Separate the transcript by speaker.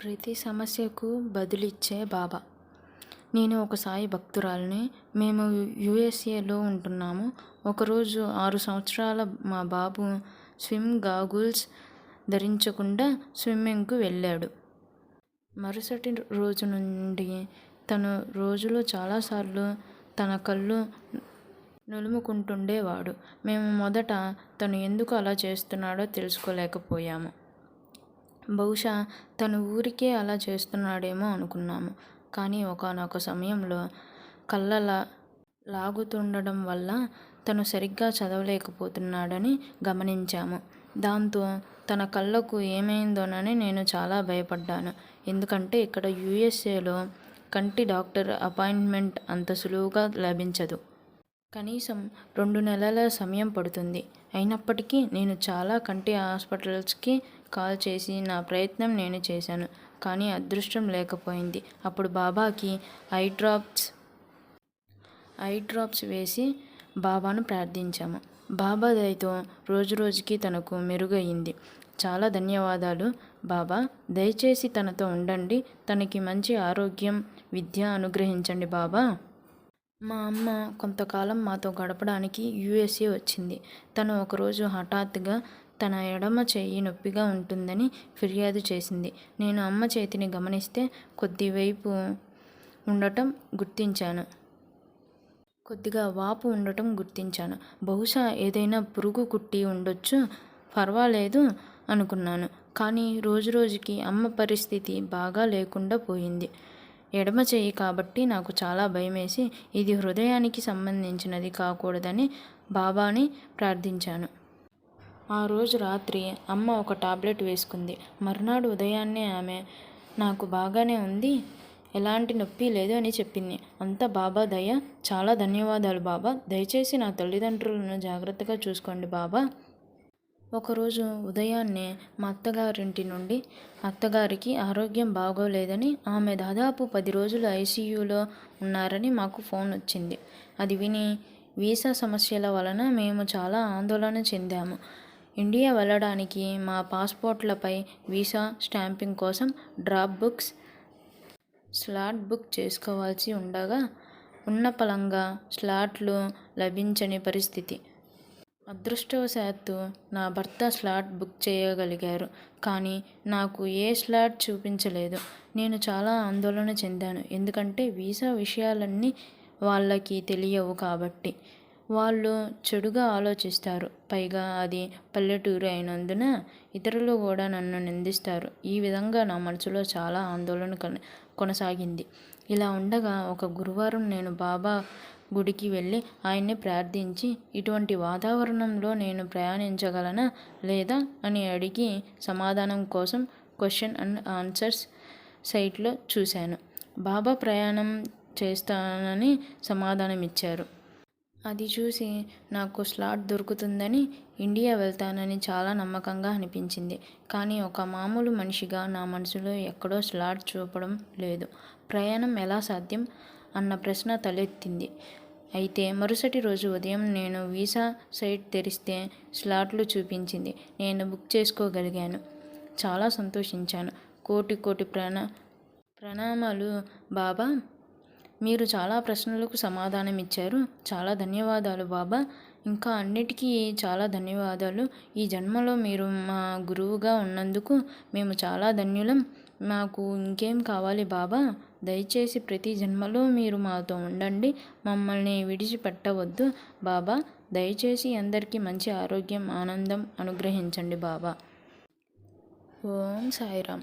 Speaker 1: ప్రతి సమస్యకు బదులిచ్చే బాబా. నేను ఒక సాయి భక్తురాలిని. మేము యుఎస్ఏలో ఉంటున్నాము. ఒకరోజు ఆరు సంవత్సరాల మా బాబు స్విమ్ గాగుల్స్ ధరించకుండా స్విమ్మింగ్కు వెళ్ళాడు. మరుసటి రోజు నుండి తను రోజులో చాలాసార్లు తన కళ్ళు నులుముకుంటుండేవాడు. మేము మొదట తను ఎందుకు అలా చేస్తున్నాడో తెలుసుకోలేకపోయాము. బహుశా తను ఊరికే అలా చేస్తున్నాడేమో అనుకున్నాము. కానీ ఒకానొక సమయంలో కళ్ళలా లాగుతుండడం వల్ల తను సరిగ్గా చదవలేకపోతున్నాడని గమనించాము. దాంతో తన కళ్ళకు ఏమైందోనని నేను చాలా భయపడ్డాను. ఎందుకంటే ఇక్కడ యుఎస్ఏలో కంటి డాక్టర్ అపాయింట్మెంట్ అంత సులువుగా లభించదు. కనీసం రెండు నెలల సమయం పడుతుంది. అయినప్పటికీ నేను చాలా కంటి హాస్పిటల్స్కి కాల్ చేసి నా ప్రయత్నం నేను చేశాను కానీ అదృష్టం లేకపోయింది. అప్పుడు బాబాకి ఐ డ్రాప్స్ ఐ డ్రాప్స్ వేసి బాబాను ప్రార్థించాము. బాబా దయతో రోజు రోజుకి తనకు మెరుగయింది. చాలా ధన్యవాదాలు బాబా. దయచేసి తనతో ఉండండి. తనకి మంచి ఆరోగ్యం విద్య అనుగ్రహించండి బాబా. మా అమ్మ కొంతకాలం మాతో గడపడానికి యుఎస్ఏ వచ్చింది. తను ఒకరోజు హఠాత్తుగా తన ఎడమ చేయి నొప్పిగా ఉంటుందని ఫిర్యాదు చేసింది. నేను అమ్మ చేతిని గమనిస్తే కొద్దివైపు ఉండటం గుర్తించాను. కొద్దిగా వాపు ఉండటం గుర్తించాను. బహుశా ఏదైనా పురుగు కుట్టి ఉండొచ్చు పర్వాలేదు అనుకున్నాను. కానీ రోజు రోజుకి అమ్మ పరిస్థితి బాగా లేకుండా పోయింది. ఎడమ చేయి కాబట్టి నాకు చాలా భయమేసి ఇది హృదయానికి సంబంధించినది కాకూడదని బాబాని ప్రార్థించాను. ఆ రోజు రాత్రి అమ్మ ఒక టాబ్లెట్ వేసుకుంది. మర్నాడు ఉదయాన్నే ఆమె నాకు బాగానే ఉంది. ఎలాంటి నొప్పి లేదు అని చెప్పింది. అంతా బాబా దయ. చాలా ధన్యవాదాలు బాబా. దయచేసి నా తల్లిదండ్రులను జాగ్రత్తగా చూసుకోండి బాబా. ఒకరోజు ఉదయాన్నే మా అత్తగారింటి నుండి అత్తగారికి ఆరోగ్యం బాగోలేదని ఆమె దాదాపు పది రోజులు ఐసీయూలో ఉన్నారని మాకు ఫోన్ వచ్చింది. అది విని వీసా సమస్యల వలన మేము చాలా ఆందోళన చెందాము. ఇండియా వెళ్ళడానికి మా పాస్పోర్ట్లపై వీసా స్టాంపింగ్ కోసం డ్రాప్ బుక్స్ స్లాట్ బుక్ చేసుకోవాల్సి ఉండగా ఉన్న పలంగా స్లాట్లు లభించని పరిస్థితి. అదృష్టవశాత్తు నా భర్త స్లాట్ బుక్ చేయగలిగారు కానీ నాకు ఏ స్లాట్ చూపించలేదు. నేను చాలా ఆందోళన చెందాను ఎందుకంటే వీసా విషయాలన్నీ వాళ్ళకి తెలియవు కాబట్టి. వాళ్ళు చెడుగా ఆలోచిస్తారు. పైగా అది పల్లెటూరు అయినందున ఇతరులు కూడా నన్ను నిందిస్తారు. ఈ విధంగా నా మనసులో చాలా ఆందోళన కొనసాగింది. ఇలా ఉండగా ఒక గురువారం నేను బాబా గుడికి వెళ్ళి ఆయన్ని ప్రార్థించి ఇటువంటి వాతావరణంలో నేను ప్రయాణించగలనా లేదా అని అడిగి సమాధానం కోసం క్వశ్చన్ అండ్ ఆన్సర్స్ సైట్లో చూశాను. బాబా ప్రయాణం చేస్తానని సమాధానం ఇచ్చారు అది చూసి నాకు స్లాట్ దొరుకుతుందని ఇండియా వెళ్తానని చాలా నమ్మకంగా అనిపించింది. కానీ ఒక మామూలు మనిషిగా నా మనసులో ఎక్కడో స్లాట్ చూపడం లేదు. ప్రయాణం ఎలా సాధ్యం? అన్న ప్రశ్న తలెత్తింది. అయితే మరుసటి రోజు ఉదయం నేను వీసా సైట్ తెరిస్తే స్లాట్లు చూపించింది. నేను బుక్ చేసుకోగలిగాను. చాలా సంతోషించాను. కోటి కోటి ప్రాణ ప్రణామాలు బాబా. మీరు చాలా ప్రశ్నలకు సమాధానం ఇచ్చారు. చాలా ధన్యవాదాలు బాబా. ఇంకా అన్నిటికీ చాలా ధన్యవాదాలు. ఈ జన్మలో మీరు మా గురువుగా ఉన్నందుకు మేము చాలా ధన్యులం. మాకు ఇంకేం కావాలి బాబా? దయచేసి ప్రతి జన్మలో మీరు మాతో ఉండండి. మమ్మల్ని విడిచిపెట్టవద్దు బాబా. దయచేసి అందరికీ మంచి ఆరోగ్యం ఆనందం అనుగ్రహించండి బాబా. ఓం సాయిరామ్.